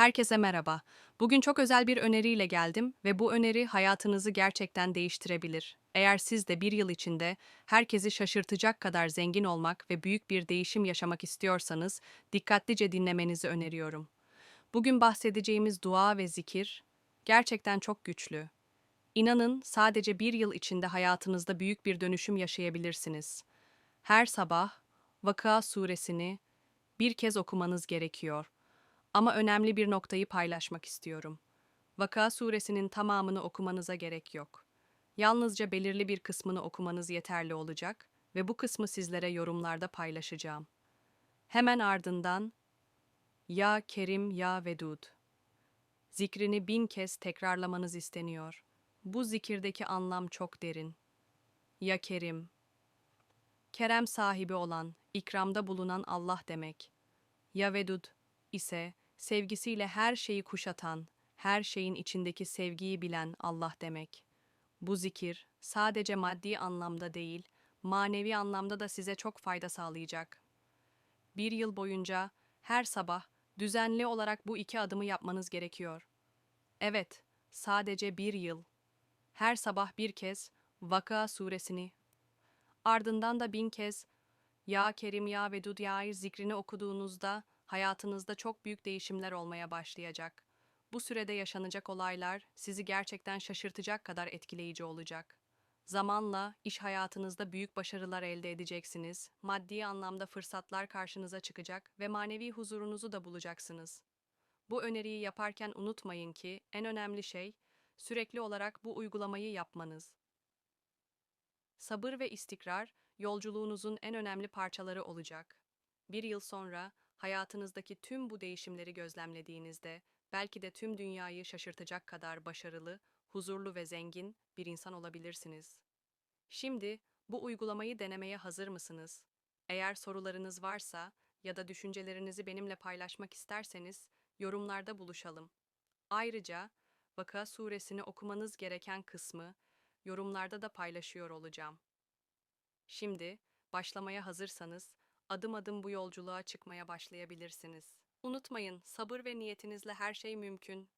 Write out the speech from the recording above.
Herkese merhaba. Bugün çok özel bir öneriyle geldim ve bu öneri hayatınızı gerçekten değiştirebilir. Eğer siz de bir yıl içinde herkesi şaşırtacak kadar zengin olmak ve büyük bir değişim yaşamak istiyorsanız dikkatlice dinlemenizi öneriyorum. Bugün bahsedeceğimiz dua ve zikir gerçekten çok güçlü. İnanın sadece bir yıl içinde hayatınızda büyük bir dönüşüm yaşayabilirsiniz. Her sabah Vakıa suresini bir kez okumanız gerekiyor. Ama önemli bir noktayı paylaşmak istiyorum. Vaka suresinin tamamını okumanıza gerek yok. Yalnızca belirli bir kısmını okumanız yeterli olacak ve bu kısmı sizlere yorumlarda paylaşacağım. Hemen ardından Ya Kerim Ya Vedud zikrini bin kez tekrarlamanız isteniyor. Bu zikirdeki anlam çok derin. Ya Kerim Kerem sahibi olan, ikramda bulunan Allah demek. Ya Vedud ise sevgisiyle her şeyi kuşatan, her şeyin içindeki sevgiyi bilen Allah demek. Bu zikir sadece maddi anlamda değil, manevi anlamda da size çok fayda sağlayacak. Bir yıl boyunca her sabah düzenli olarak bu iki adımı yapmanız gerekiyor. Evet, sadece bir yıl. Her sabah bir kez Vaka suresini, ardından da bin kez Ya Kerim Ya Vedud Ya zikrini okuduğunuzda hayatınızda çok büyük değişimler olmaya başlayacak. Bu sürede yaşanacak olaylar sizi gerçekten şaşırtacak kadar etkileyici olacak. Zamanla iş hayatınızda büyük başarılar elde edeceksiniz, maddi anlamda fırsatlar karşınıza çıkacak ve manevi huzurunuzu da bulacaksınız. Bu öneriyi yaparken unutmayın ki en önemli şey sürekli olarak bu uygulamayı yapmanız. Sabır ve istikrar yolculuğunuzun en önemli parçaları olacak. Bir yıl sonra hayatınızdaki tüm bu değişimleri gözlemlediğinizde belki de tüm dünyayı şaşırtacak kadar başarılı, huzurlu ve zengin bir insan olabilirsiniz. Şimdi bu uygulamayı denemeye hazır mısınız? Eğer sorularınız varsa ya da düşüncelerinizi benimle paylaşmak isterseniz yorumlarda buluşalım. Ayrıca Vaka suresini okumanız gereken kısmı yorumlarda da paylaşıyor olacağım. Şimdi başlamaya hazırsanız adım adım bu yolculuğa çıkmaya başlayabilirsiniz. Unutmayın, sabır ve niyetinizle her şey mümkün.